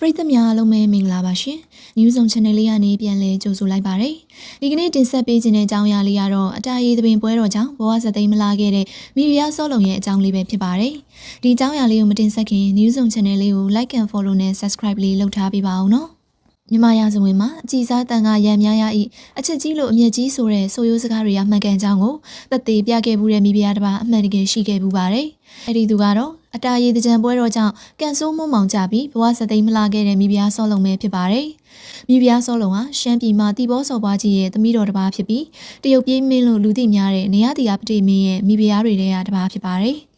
ပရိသတ်များအားလုံးပဲမင်္ဂလာပါရှင်။ News on Channel လေးကနေပြန်လည်ကြိုဆိုလိုက်ပါရစေ။ဒီကနေ့တင်ဆက်ပေးခြင်းတဲ့အကြောင်းအရာလေးကတော့အတားရေးသဘင်ပွဲတော်ကြောင့်ဘဝစသိမ်းမလာခဲ့တဲ့မိဖုရားစောလုံရဲ့အကြောင်းလေးပဲဖြစ်ပါတယ်။ဒီအကြောင်းအရာလေးကိုမတင်ဆက်ခင် News on Channel လေးကို Like and Follow နဲ့ Subscribe လေးလုပ်ထားပေးပါအောင်နော်။ မြမရာဇဝင်မှာအကြည်စားတန်ကရံများရဤအချက်ကြီးလို့အမျက်ကြီးဆိုတဲ့ဆိုရိုးစကားတွေကမှန်ကန်ကြောင်းကိုသက်သေပြခဲ့မှုတဲ့မိဖုရားတစ်ပါးအမှန်တကယ်ရှိခဲ့မှုပါတယ်။အဲ့ဒီသူကတော့အတားရည်တကြံပွဲတော်ကြောင့်ကန်ဆိုးမုံမောင်ကြပြီးဘဝစသိမ်းမလာခဲ့တဲ့မိဖုရားစောလုံပဲဖြစ်ပါတယ်။မိဖုရားစောလုံဟာရှမ်းပြည်မှာတီဘောစော်ပွားကြီးရဲ့သမီးတော်တစ်ပါးဖြစ်ပြီးတရုတ်ပြည်မင်းလို့လူသိများတဲ့နေရတီယာပတိမင်းရဲ့မိဖုရားတွေထဲကတစ်ပါးဖြစ်ပါတယ်။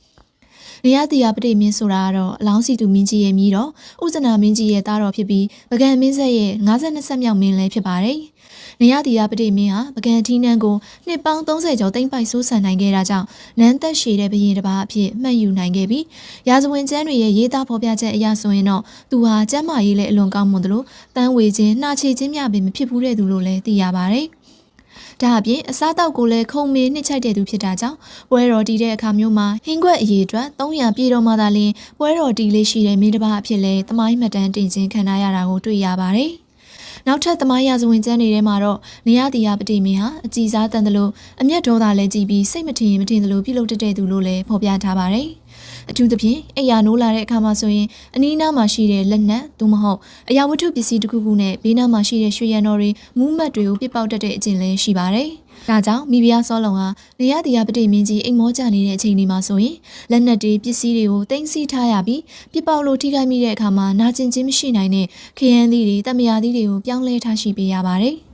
နေရတီယာပတိမင်းဆိုတာကတော့အလောင်းစီတူမင်းကြီးရဲ့မြီးတော်ဥဇနာမင်းကြီးရဲ့သားတော်ဖြစ်ပြီးပကံမင်းဆက်ရဲ့52ဆက်မြောက်မင်းလည်းဖြစ်ပါတယ်။နေရတီယာပတိမင်းဟာပကံထီးနန်းကိုနှစ်ပေါင်း30ကျော်တိမ့်ပိုက်ဆိုးဆန်နိုင်ခဲ့တာကြောင့်နန်းသက်ရှည်တဲ့ဘရင်တစ်ပါးအဖြစ်မှတ်ယူနိုင်ခဲ့ပြီးရာဇဝင်ကျမ်းတွေရဲ့ရေးသားဖော်ပြချက်အရဆိုရင်တော့သူဟာကျမ်းမာရေးလည်းအလွန်ကောင်းမွန်တယ်လို့တန်းဝေခြင်းနှာချေခြင်းများပင်မဖြစ်ဘူးတဲ့သူလို့လည်းသိရပါတယ်။ ဒါအပြင်အစားအသောက်ကိုလည်းခုံမေးနှစ်ချိုက်တဲ့သူဖြစ်တာကြောင့်ပွဲတော်တီးတဲ့အခါမျိုးမှာဟင်းခွက်အရေးအတွက်300ပြည်တော်မှသာလျှင်ပွဲတော်တီးလေးရှိတဲ့မင်းတစ်ပါးအဖြစ်လဲသမိုင်းမှတ်တမ်းတင်ခြင်းခံရတာကိုတွေ့ရပါတယ်။နောက်ထပ်သမိုင်းရာဇဝင်ကျမ်းတွေထဲမှာတော့နေရတီယာပတိမင်းဟာအကြည်စားတန်တယ်လို့အမျက်ဒေါသလည်းကြည်ပြီးစိတ်မထင်ရင်မထင်တယ်လို့ပြုလုပ်တတ်တဲ့သူလို့လည်းဖော်ပြထားပါတယ်။ အထူးသဖြင့်အိယာနိုးလာတဲ့အခါမှာဆိုရင်အနီးနားမှာရှိတဲ့လက်နက်သို့မဟုတ်အရာဝတ္ထုပစ္စည်းတစ်ခုခုနဲ့ဘေးနားမှာရှိတဲ့ရွှေရန်တော်တွေမူးမတ်တွေကိုပြစ်ပေါက်တတ်တဲ့အကျင့်လည်းရှိပါတယ်။ဒါကြောင့်မိဖုရားစောလုံဟာနေရတီရပတိမင်းကြီးအိမ်မောကြနေတဲ့အချိန်ဒီမှာဆိုရင်လက်နက်တွေပစ္စည်းတွေကိုတင်စီထားရပြီးပြစ်ပေါက်လို့ထိခိုက်မိတဲ့အခါမှာနာကျင်ခြင်းမရှိနိုင်တဲ့ခရမ်းသီးတွေတမယာသီးတွေကိုပြောင်းလဲထားရှိပေးရပါတယ်။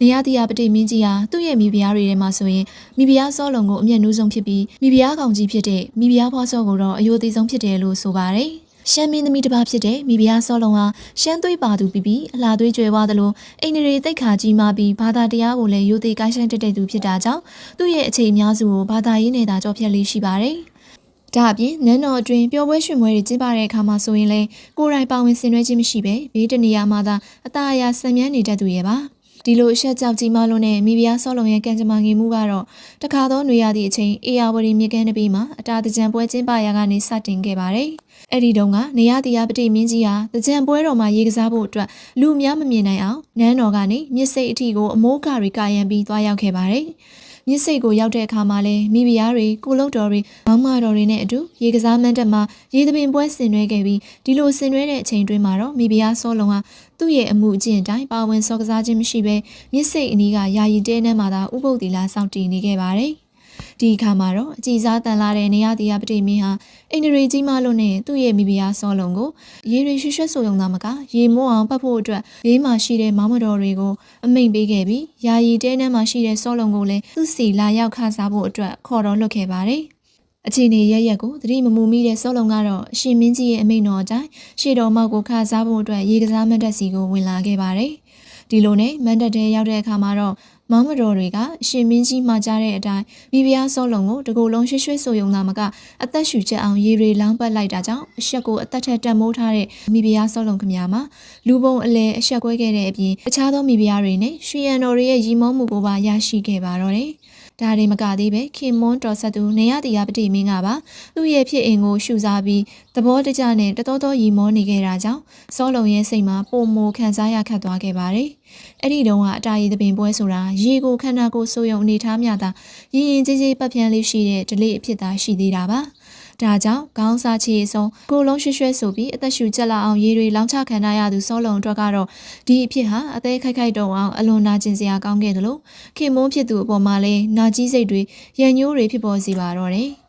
နေရတီယာပတိမင်းကြီးဟာသူ့ရဲ့မိဖုရားတွေထဲမှာဆိုရင်မိဖုရားစောလုံကိုအမျက်နှိုးဆုံးဖြစ်ပြီးမိဖုရားကောင်ကြီးဖြစ်တဲ့မိဖုရားဖွားစောကိုတော့အယိုသေးဆုံးဖြစ်တယ်လို့ဆိုပါတယ်။ရှမ်းမင်းသမီးတစ်ပါးဖြစ်တဲ့မိဖုရားစောလုံဟာရှမ်းသွေးပါသူပြီးပြီးအလားသွေးကြွယ်ဝသလိုအိန္ဒြေတိတ်ခါကြီးမှပြီးဘာသာတရားကိုလည်းရိုသေကိုင်းဆိုင်တက်တဲ့သူဖြစ်တာကြောင့်သူ့ရဲ့အချိန်အများစုကိုဘာသာရေးနေတာကြောဖြတ်လေးရှိပါတယ်။ဒါအပြင်နန်းတော်အတွင်းပျော်ပွဲရွှင်ပွဲတွေကျင်းပတဲ့အခါမှာဆိုရင်လေကိုယ်တိုင်ပါဝင်ဆင်နွှဲခြင်းမရှိပဲဘေးတနေရာမှာသာအသားအရဆံမြန်းနေတတ်သူရဲ့ပါ ဒီလိုအဆက်ကြောက်ကြီးမလုံးနဲ့မိဖုရားစောလုံရဲ့ကံကြမ္မာငင်မှုကတော့တခါသောနေရသည့်အချိန်အေယာဝတီမြေကမ်းတပီးမှာအတာတကြံပွဲကျင်းပရာကနေစတင်ခဲ့ပါတယ်။အဲ့ဒီတုန်းကနေရတရားပတိမင်းကြီးဟာတကြံပွဲတော်မှာရေကစားဖို့အတွက်လူအများမမြင်နိုင်အောင်နန်းတော်ကနေမြစ်စိတ်အထီကိုအမိုးကတွေကာရံပြီးသွားရောက်ခဲ့ပါတယ်။ မြစ်စိတ်ကိုရောက်တဲ့အခါမှာလဲမိဖုရားတွေကိုလုံတော်တွေမောင်မတော်တွေနဲ့အတူရေကစားမန်းတက်မှာရေသပင်ပွဲဆင်နွှဲခဲ့ပြီးဒီလိုဆင်နွှဲတဲ့အချိန်တွင်းမှာတော့မိဖုရားစောလုံဟာသူ့ရဲ့အမှုအကျင့်အတိုင်းပါဝင်စောကစားခြင်းမရှိဘဲမြစ်စိတ်အနီးကယာယီတဲနှမ်းမှာသာဥပုပ်တီလာစောင့်တည်နေခဲ့ပါတယ်။ ဒီအခါမှာတော့အကြည်စားတန်လာတဲ့နေရတီယာပတိမင်းဟာအိန္ဒြေကြီးမလို့နဲ့သူ့ရဲ့မိဖုရားစောလုံကိုရေတွေရွှွှတ်ဆိုုံသားမကရေမိုးအောင်ပတ်ဖို့အတွက်ဘေးမှာရှိတဲ့မောင်မတော်တွေကိုအမိန်ပေးခဲ့ပြီးယာယီတဲနှမ်းမှာရှိတဲ့စောလုံကိုလည်းသူ့စီလာရောက်ခစားဖို့အတွက်ခေါ်တော်လွတ်ခဲ့ပါတယ်အချိန်နေရရက်ကိုသတိမမူမိတဲ့စောလုံကတော့အရှင်မင်းကြီးရဲ့အမိန့်တော်အတိုင်းရှေ့တော်မောက်ကိုခစားဖို့အတွက်ရေကစားမတ်တက်စီကိုဝင်လာခဲ့ပါတယ်။ဒီလိုနဲ့မန်တက်တဲရောက်တဲ့အခါမှာတော့ မောင်မတော်တွေကရှင်မင်းကြီးမှာကြားတဲ့အတိုင်းမိဖုရားစောလုံကိုတကူလုံးရွှွှွဆိုယုံသားမကအသက်ရှူချက်အောင်ရေတွေလောင်းပတ်လိုက်တာကြောင့်အဆက်ကိုအသက်ထက်တက်မိုးထားတဲ့မိဖုရားစောလုံခမများမှာလူပုံအလဲအဆက်ကွဲခဲ့တဲ့အပြင်အခြားသောမိဖုရားတွေနဲ့ရွှေရန်တော်တွေရဲ့ရီမောမှုကိုပါရရှိခဲ့ပါတော့တယ် ဒါတွေမကသေးပဲခင်မွန်းတော်ဆက်သူနေရတရားပတိမင်းကပါသူ့ရဲ့ဖြစ်အင်ကိုရှုစားပြီးသဘောတကျနဲ့တတော်တော်ရီမောနေခဲ့တာကြောင့်စောလုံရဲ့စိတ်မှာပုံမခံစားရခတ်သွားခဲ့ပါတယ်။အဲ့ဒီတုန်းကအတားရီသပင်ပွဲဆိုတာရေကိုခန္ဓာကိုယ်ဆိုးရုံအနေထားများသာရင်ရင်ကြီးကြီးပတ်ပြန်လေးရှိတဲ့ဒလိအဖြစ်သာရှိသေးတာပါ။ ဒါကြောင့်ခေါင်းစားချီဆုံးကိုလုံးရွှွှဲဆိုပြီးအသက်ရှူကျက်လာအောင်ရေတွေလောင်းချခံရသူစောလုံအတွက်ကတော့ဒီအဖြစ်ဟာအသေးခိုက်ခိုက်တုံအောင်အလွန်နာကျင်စရာကောင်းခဲ့တယ်လို့ခင်မုန်းဖြစ်သူအပေါ်မှာလည်းနာကြီးစိတ်တွေရန်ညိုးတွေဖြစ်ပေါ်စေပါတော့တယ်။